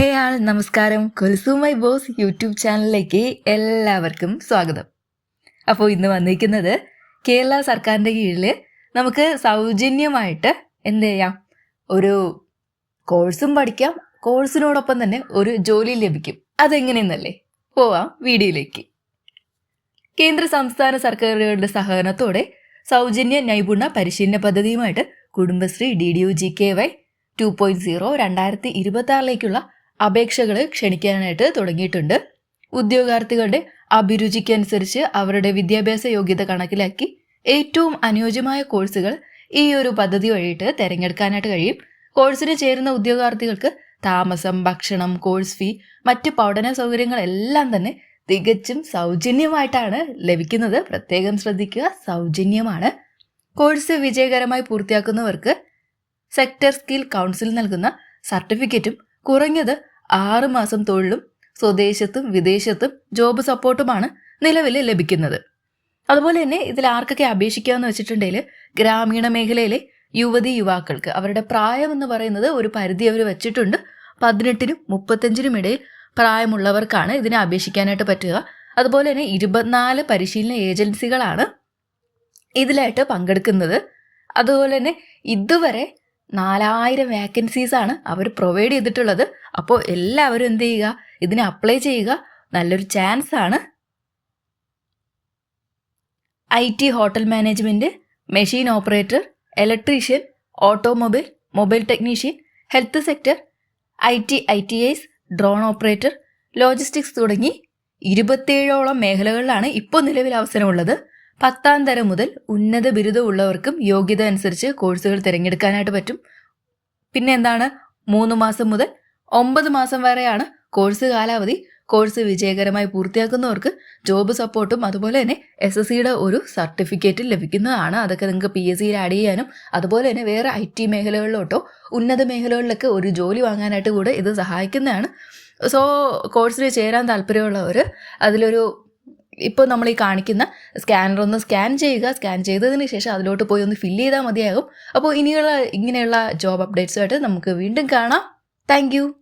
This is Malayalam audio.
ഹേ ആൾ നമസ്കാരം. കൊൽസു മൈ ബോസ് യൂട്യൂബ് ചാനലിലേക്ക് എല്ലാവർക്കും സ്വാഗതം. അപ്പോൾ ഇന്ന് വന്നിരിക്കുന്നത് കേരള സർക്കാരിന്റെ കീഴിൽ നമുക്ക് സൗജന്യമായിട്ട് എന്ത് ചെയ്യാം? ഒരു കോഴ്സും പഠിക്കാം. കോഴ്സിനോടൊപ്പം തന്നെ ഒരു ജോലി ലഭിക്കും. അതെങ്ങനെയെന്നല്ലേ? പോവാം വീഡിയോയിലേക്ക്. കേന്ദ്ര സംസ്ഥാന സർക്കാരുകളുടെ സഹകരണത്തോടെ സൗജന്യ നൈപുണ്യ പരിശീലന പദ്ധതിയുമായിട്ട് Kudumbashree D D U G K Y two point zero രണ്ടായിരത്തി ഇരുപത്തി ആറിലേക്കുള്ള അപേക്ഷകൾ ക്ഷണിക്കാനായിട്ട് തുടങ്ങിയിട്ടുണ്ട്. ഉദ്യോഗാർത്ഥികളുടെ അഭിരുചിക്കനുസരിച്ച് അവരുടെ വിദ്യാഭ്യാസ യോഗ്യത കണക്കിലാക്കി ഏറ്റവും അനുയോജ്യമായ കോഴ്സുകൾ ഈ ഒരു പദ്ധതി വഴിയിട്ട് തിരഞ്ഞെടുക്കാനായിട്ട് കഴിയും. കോഴ്സിന് ചേരുന്ന ഉദ്യോഗാർത്ഥികൾക്ക് താമസം ഭക്ഷണം കോഴ്സ് ഫീ മറ്റ് പഠന സൗകര്യങ്ങൾ എല്ലാം തന്നെ തികച്ചും സൗജന്യമായിട്ടാണ് ലഭിക്കുന്നത്. പ്രത്യേകം ശ്രദ്ധിക്കുക സൗജന്യമാണ്. കോഴ്സ് വിജയകരമായി പൂർത്തിയാക്കുന്നവർക്ക് സെക്ടർ സ്കിൽ കൗൺസിൽ നൽകുന്ന സർട്ടിഫിക്കറ്റും കുറഞ്ഞത് ആറ് മാസം തൊഴിലും സ്വദേശത്തും വിദേശത്തും ജോബ് സപ്പോർട്ടുമാണ് നിലവിൽ ലഭിക്കുന്നത്. അതുപോലെ തന്നെ ഇതിൽ ആർക്കൊക്കെ അപേക്ഷിക്കാമെന്ന് വെച്ചിട്ടുണ്ടെങ്കിൽ ഗ്രാമീണ മേഖലയിലെ യുവതി യുവാക്കൾക്ക് അവരുടെ പ്രായം എന്ന് പറയുന്നത് ഒരു പരിധി അവർ വെച്ചിട്ടുണ്ട്. പതിനെട്ടിനും മുപ്പത്തഞ്ചിനും ഇടയിൽ പ്രായമുള്ളവർക്കാണ് ഇതിനെ അപേക്ഷിക്കാനായിട്ട് പറ്റുക. അതുപോലെ തന്നെ ഇരുപത്തിനാല് പരിശീലന ഏജൻസികളാണ് ഇതിലായിട്ട് പങ്കെടുക്കുന്നത്. അതുപോലെ തന്നെ ഇതുവരെ നാലായിരം വേക്കൻസീസ് ആണ് അവർ പ്രൊവൈഡ് ചെയ്തിട്ടുള്ളത്. അപ്പോൾ എല്ലാവരും എന്ത് ചെയ്യുക? ഇതിനെ അപ്ലൈ ചെയ്യുക. നല്ലൊരു ചാൻസ് ആണ്. I T hotel management machine operator electrician automobile mobile technician health sector I T I T ice drone operator logistics തുടങ്ങി ഇരുപത്തേഴോളം മേഖലകളിലാണ് ഇപ്പോൾ നിലവിൽ അവസരമുള്ളത്. പത്താം തരം മുതൽ ഉന്നത ബിരുദമുള്ളവർക്കും യോഗ്യത അനുസരിച്ച് കോഴ്സുകൾ തിരഞ്ഞെടുക്കാനായിട്ട് പറ്റും. പിന്നെ എന്താണ്? മൂന്ന് മാസം മുതൽ ഒമ്പത് മാസം വരെയാണ് കോഴ്സ് കാലാവധി. കോഴ്സ് വിജയകരമായി പൂർത്തിയാക്കുന്നവർക്ക് ജോബ് സപ്പോർട്ടും അതുപോലെ തന്നെ എസ് എസ് സിയുടെ ഒരു സർട്ടിഫിക്കറ്റ് ലഭിക്കുന്നതാണ്. അതൊക്കെ നിങ്ങൾക്ക് പി എസ് സിയിൽ ആഡ് ചെയ്യാനും അതുപോലെ തന്നെ വേറെ ഐ ടി മേഖലകളിലോട്ടോ ഉന്നത മേഖലകളിലൊക്കെ ഒരു ജോലി വാങ്ങാനായിട്ട് കൂടെ ഇത് സഹായിക്കുന്നതാണ്. സോ കോഴ്സിൽ ചേരാൻ താല്പര്യമുള്ളവർ അതിലൊരു ഇപ്പോൾ നമ്മൾ ഈ കാണിക്കുന്ന സ്കാനർ ഒന്ന് സ്കാൻ ചെയ്യുക. സ്കാൻ ചെയ്തതിന് ശേഷം അതിലോട്ട് പോയി ഒന്ന് ഫില്ല് ചെയ്താൽ മതിയാകും. അപ്പോൾ ഇനിയുള്ള ഇങ്ങനെയുള്ള ജോബ് അപ്ഡേറ്റ്സുമായിട്ട് നമുക്ക് വീണ്ടും കാണാം. താങ്ക്